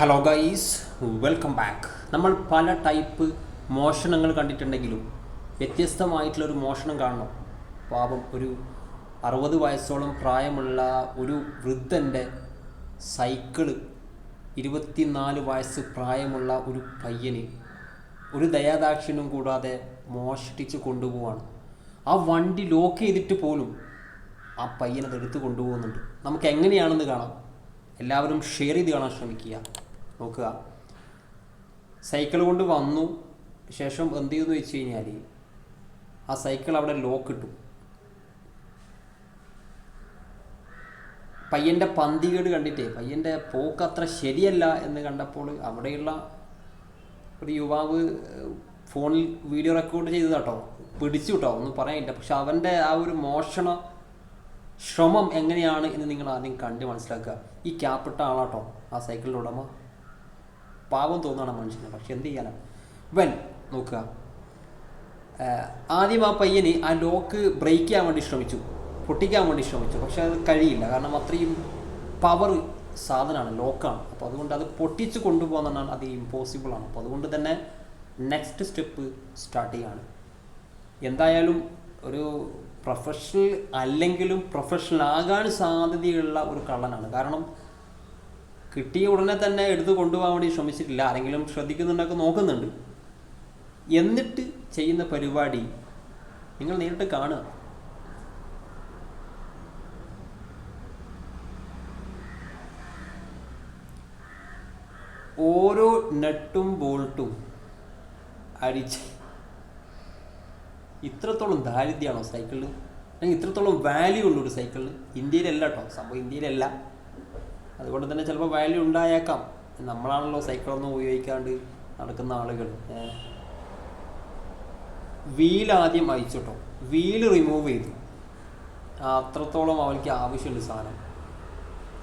Hello guys welcome back നമ്മൾ പല type മോഷണങ്ങൾ കണ്ടിട്ടുണ്ടെങ്കിലും വ്യത്യസ്തമായിട്ടുള്ളൊരു മോഷണം കാണണം. പാപം ഒരു അറുപത് വയസ്സോളം പ്രായമുള്ള ഒരു വൃദ്ധന്റെ സൈക്കിൾ ഇരുപത്തിനാല് വയസ്സ് പ്രായമുള്ള ഒരു പയ്യന് ഒരു ദയാദാക്ഷിണ്യം കൂടാതെ മോഷ്ടിച്ച് കൊണ്ടുപോവാണ്. ആ വണ്ടി ലോക്ക് ചെയ്തിട്ട് പോലും ആ പയ്യനത് എടുത്ത് കൊണ്ടുപോകുന്നുണ്ട്. നമുക്ക് എങ്ങനെയാണെന്ന് കാണാം. എല്ലാവരും ഷെയർ ചെയ്ത് കാണാൻ ശ്രമിക്കുക. നോക്കുക. സൈക്കിൾ കൊണ്ട് വന്നു. ശേഷം എന്ത് ചെയ്യുമെന്ന് വെച്ച് കഴിഞ്ഞാൽ ആ സൈക്കിൾ അവിടെ ലോക്ക് ഇട്ടു. പയ്യന്റെ പന്തികേട് കണ്ടിട്ടേ പയ്യന്റെ പോക്ക് അത്ര ശരിയല്ല എന്ന് കണ്ടപ്പോൾ അവിടെയുള്ള ഒരു യുവാവ് ഫോണിൽ വീഡിയോ റെക്കോർഡ് ചെയ്തത് കേട്ടോ പിടിച്ചു കേട്ടോ ഒന്നും പറയാനില്ല. പക്ഷെ അവന്റെ ആ ഒരു മോഷണ ശ്രമം എങ്ങനെയാണ് എന്ന് നിങ്ങൾ ആദ്യം കണ്ട് മനസ്സിലാക്കുക. ഈ ക്യാപ്പിട്ട ആളാട്ടോ ആ സൈക്കിളിന്റെ ഉടമ. പാവം തോന്നുകയാണ് മനുഷ്യന് പക്ഷെ എന്ത് ചെയ്യാനാ? വെൻ നോക്കുക. ആദ്യം ആ പയ്യന് ആ ലോക്ക് ബ്രേക്ക് ചെയ്യാൻ വേണ്ടി ശ്രമിച്ചു. പൊട്ടിക്കാൻ വേണ്ടി ശ്രമിച്ചു. പക്ഷെ അത് കഴിയില്ല. കാരണം അത്രയും പവർ സാധനമാണ് ലോക്കാണ്. അപ്പോൾ അതുകൊണ്ട് അത് പൊട്ടിച്ച് കൊണ്ടുപോകുന്നതാണ് അത് ഇമ്പോസിബിൾ ആണ്. അപ്പോൾ അതുകൊണ്ട് തന്നെ നെക്സ്റ്റ് സ്റ്റെപ്പ് സ്റ്റാർട്ട് ചെയ്യാണ്. എന്തായാലും ഒരു പ്രൊഫഷണൽ അല്ലെങ്കിലും പ്രൊഫഷണൽ ആകാൻ സാധ്യതയുള്ള ഒരു കള്ളനാണ്. കാരണം കിട്ടിയ ഉടനെ തന്നെ എടുത്തു കൊണ്ടുപോകാൻ വേണ്ടി ശ്രമിച്ചിട്ടില്ല. ആരെങ്കിലും ശ്രദ്ധിക്കുന്നുണ്ടൊക്കെ നോക്കുന്നുണ്ട്. എന്നിട്ട് ചെയ്യുന്ന പരിപാടി നിങ്ങൾ നേരിട്ട് കാണുക. ഓരോ നട്ടും ബോൾട്ടും അടിച്ച് ഇത്രത്തോളം ദാരിദ്ര്യമാണോ സൈക്കിളിൽ അല്ലെങ്കിൽ ഇത്രത്തോളം വാല്യൂ ഉള്ളൂ ഒരു സൈക്കിളിന്? ഇന്ത്യയിലല്ല കേട്ടോ സംഭവം ഇന്ത്യയിലല്ല. അതുകൊണ്ട് തന്നെ ചിലപ്പോൾ വാല്യൂ ഉണ്ടായേക്കാം. നമ്മളാണല്ലോ സൈക്കിളൊന്നും ഉപയോഗിക്കാണ്ട് നടക്കുന്ന ആളുകൾ. വീൽ ആദ്യം അയച്ചു കേട്ടോ വീൽ റിമൂവ് ചെയ്തു അത്രത്തോളം അവൾക്ക് ആവശ്യമുണ്ട് സാധനം.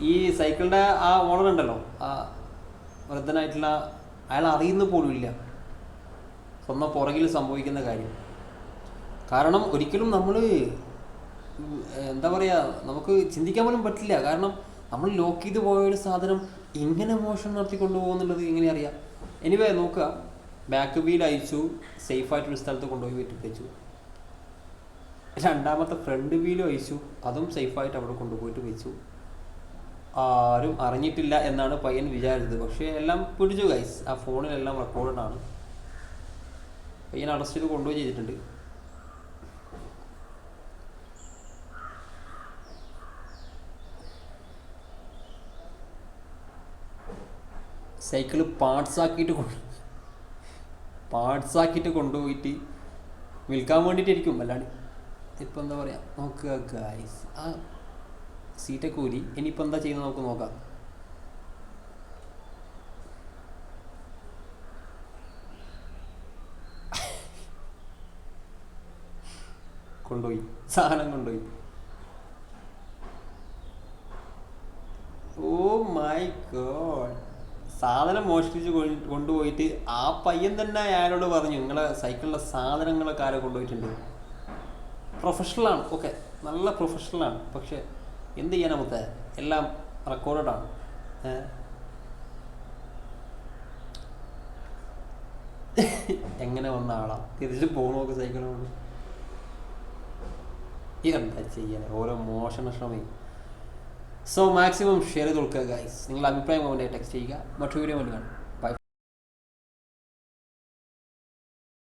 ഈ സൈക്കിളിന്റെ ആ ഓണർ ഉണ്ടല്ലോ. ആ വൃദ്ധനായിട്ടുള്ള അയാൾ അറിയുന്ന പോലും ഇല്ല. സ്വന്തം പുറകിൽ സംഭവിക്കുന്ന കാര്യം. കാരണം ഒരിക്കലും നമ്മൾ എന്താ പറയുക നമുക്ക് ചിന്തിക്കാൻ പോലും പറ്റില്ല. കാരണം നമ്മൾ ലോക്ക് ചെയ്ത് പോയ ഒരു സാധനം ഇങ്ങനെ മോഷണം നടത്തിക്കൊണ്ടു പോകുന്നുള്ളത് എങ്ങനെ അറിയാം? എനിവേ നോക്കുക. ബാക്ക് വീൽ അയച്ചു. സേഫായിട്ടൊരു സ്ഥലത്ത് കൊണ്ടുപോയി വെട്ടി വെച്ചു രണ്ടാമത്തെ ഫ്രണ്ട് വീലും അയച്ചു. അതും സേഫായിട്ട് അവിടെ കൊണ്ടുപോയിട്ട് വെച്ചു. ആരും അറിഞ്ഞിട്ടില്ല എന്നാണ് പയ്യൻ വിചാരിച്ചത്. പക്ഷേ എല്ലാം പിടിച്ചു ഗൈസ് ആ ഫോണിലെല്ലാം റെക്കോർഡഡ് ആണ്. പയ്യൻ അറസ്റ്റ് ചെയ്ത് കൊണ്ടുപോയി ചെയ്തിട്ടുണ്ട്. ആക്കിയിട്ട് കൊണ്ട് പാർട്സ് ആക്കിയിട്ട് കൊണ്ടുപോയിട്ട് വിൽക്കാൻ വേണ്ടിയിട്ടായിരിക്കും. അല്ലാണ്ട് ഇപ്പം എന്താ പറയുക നോക്കുക ഗായ്സ് ആ സീറ്റൊക്കെ ഊരി ഇനിയിപ്പോൾ എന്താ ചെയ്യുന്നത് നമുക്ക് നോക്കാം. കൊണ്ടുപോയി. സാധനം കൊണ്ടുപോയി. ഓ മൈ ഗോഡ് സാധനം മോഷ്ടിച്ച് കൊണ്ടുപോയിട്ട് ആ പയ്യൻ തന്നെ അയാളോട് പറഞ്ഞു നിങ്ങളെ സൈക്കിളിലെ സാധനങ്ങളൊക്കെ ആരോ കൊണ്ടുപോയിട്ടുണ്ട്. പ്രൊഫഷണലാണ് ഓക്കെ നല്ല പ്രൊഫഷണലാണ് പക്ഷെ എന്ത് ചെയ്യാൻ മുത്തേ? എല്ലാം റെക്കോർഡാണ് എങ്ങനെ വന്ന ആളാ? തിരിച്ച് പോകുന്നോക്ക് സൈക്കിളോട് എന്താ ചെയ്യാൻ ഓരോ മോഷണ ശ്രമം. സോ മാക്സിമം ഷെയർ ചെയ്ത് കൊടുക്കുക ഗൈസ് നിങ്ങളുടെ അഭിപ്രായം കൊണ്ട് ടെക്സ്റ്റ് ചെയ്യുക. മറ്റൊരു വീഡിയോ വേണ്ടി കാണും.